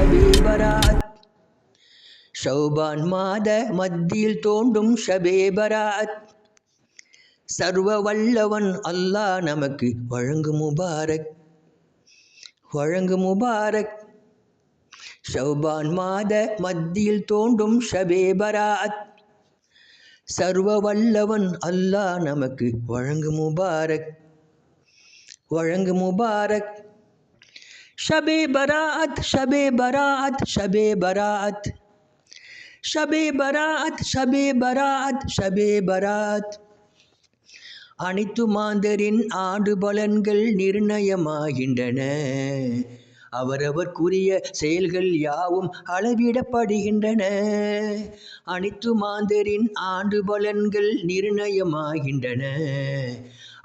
ஷபே ஷௌபான் மாத மத்தியில் தோண்டும் ஷபேபராத். சர்வ வல்லவன் அல்லாஹ் நமக்கு வழங்கு முபாரக். வழங்கு முபாரக். ஷௌபான் மாத மத்தியில் தோண்டும் ஷபேபராத். சர்வ வல்லவன் அல்லாஹ் நமக்கு வழங்கு முபாரக். வழங்கு முபாரக். ஷபே பராத் ஷபே பராத் ஷபே பராத் ஷபே பராத் ஷபே பராத் ஷபே பராத் அனைத்து மாந்தரின் ஆண்டு பலன்கள் நிர்ணயமாகின்றன. அவரவர்க்குரிய செயல்கள் யாவும் அளவிடப்படுகின்றன. அனைத்து மாந்தரின் ஆண்டு பலன்கள் நிர்ணயமாகின்றன.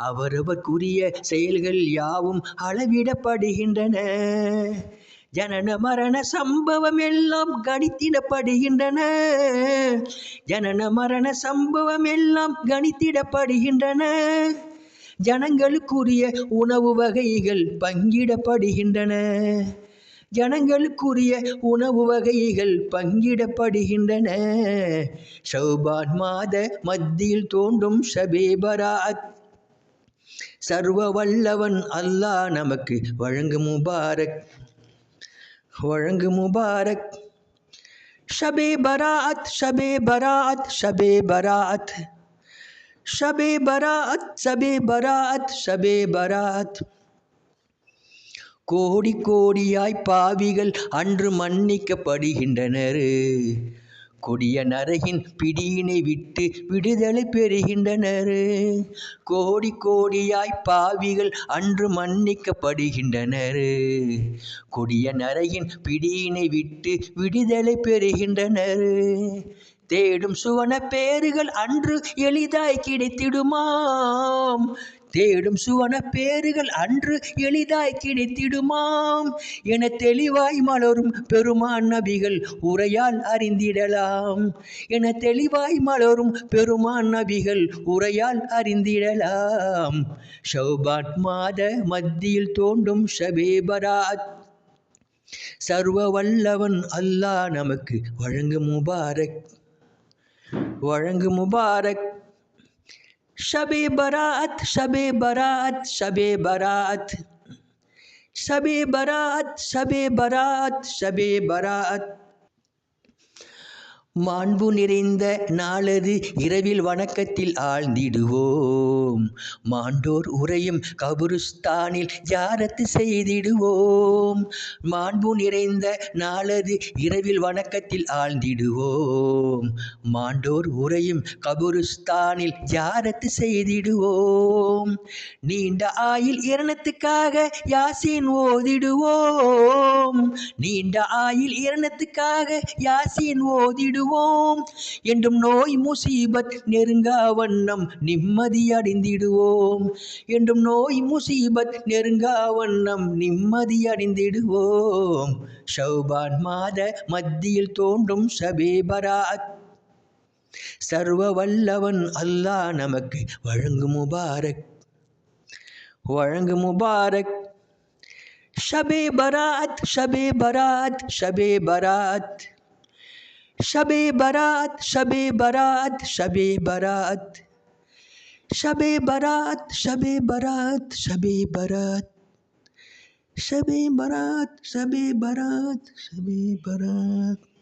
அவரவர்க்குரிய செயல்கள் யாவும் அளவிடப்படுகின்றன. ஜனன மரண சம்பவம் எல்லாம் கணித்திடப்படுகின்றன. ஜனன மரண சம்பவம் எல்லாம் கணித்திடப்படுகின்றன. ஜனங்களுக்குரிய உணவு வகைகள் பங்கிடப்படுகின்றன. ஜனங்களுக்குரிய உணவு வகைகள் பங்கிடப்படுகின்றன. ஷௌபான் மாத மத்தியில் தோன்றும் ஷபே பராத். சர்வ வல்லவன் அல்லாஹ் நமக்கு வழங்கு முபாரக். வழங்கு முபாரக். ஷபே பராத் ஷபே பராத் ஷபே பராத் ஷபே பராத் ஷபே பராத் ஷபே பராத் கோடி கோடியாய் பாவிகள் அன்று மன்னிக்கப்படுகின்றனர். கொடிய நரகின் பிடியினை விட்டு விடுதலை பெறுகின்றனர். கோடி கோடியாய் பாவிகள் அன்று மன்னிக்கப்படுகின்றனர். கொடிய நரகின் பிடியினை விட்டு விடுதலை பெறுகின்றனர். தேடும் சுவன பேறுகள் அன்று எளிதாய் கிடைத்திடுமாம். தேடும் சுவன பேறுகள் அன்று எளிதாய் கிடைத்திடுமாம் என தெளிவாய் மலரும் பெருமான் நபிகள் உரையால் அறிந்திடலாம். என தெளிவாய் மலரும் பெருமான் நபிகள் உரையால் அறிந்திடலாம். ஷௌபான் மாத மத்தியில் தோண்டும் ஷபேபராத் சர்வ வல்லவன் அல்லாஹ் நமக்கு வழங்கு முபாரக். வழங்கு முபாரக். शबे बरात शबे बरात शबे बरात। शब बरात शब बरात शबे बरात। மாண்பு நிறைந்த நாளது இரவில் வணக்கத்தில் ஆழ்ந்திடுவோம். மாண்டோர் உரையும் கபுருஸ்தானில் ஜாரத்து செய்திடுவோம். மாண்பு நிறைந்த நாளது இரவில் வணக்கத்தில் ஆழ்ந்திடுவோம். மாண்டோர் உரையும் கபுருஸ்தானில் ஜாரத்து செய்திடுவோம். நீண்ட ஆயில் இரணத்துக்காக யாசின் ஓதிடுவோம். நீண்ட ஆயில் இரணத்துக்காக யாசின் ஓதிடுவோம். என்றும் நோய் முசீபத் நெருங்கா வண்ணம் நிம்மதி அடைந்திடுவோம். என்றும் நோய் முசீபத் நெருங்கா வண்ணம் நிம்மதி அடைந்திடுவோம். ஷௌபான் மாத மத்தியில் தோன்றும் சபேபராத் சர்வ வல்லவன் அல்லாஹ் நமக்கு வழங்கு முபாரக். வழங்கு முபாரக். ஷபே பராத் ஷபே பராத் ஷபே பராத். ஷபே பராத் ஷபே பராத் ஷபே பராத் ஷபே பராத் ஷபே பராத் ஷபே பராத் ஷபே பராத் ஷபே பராத் ஷபே பராத்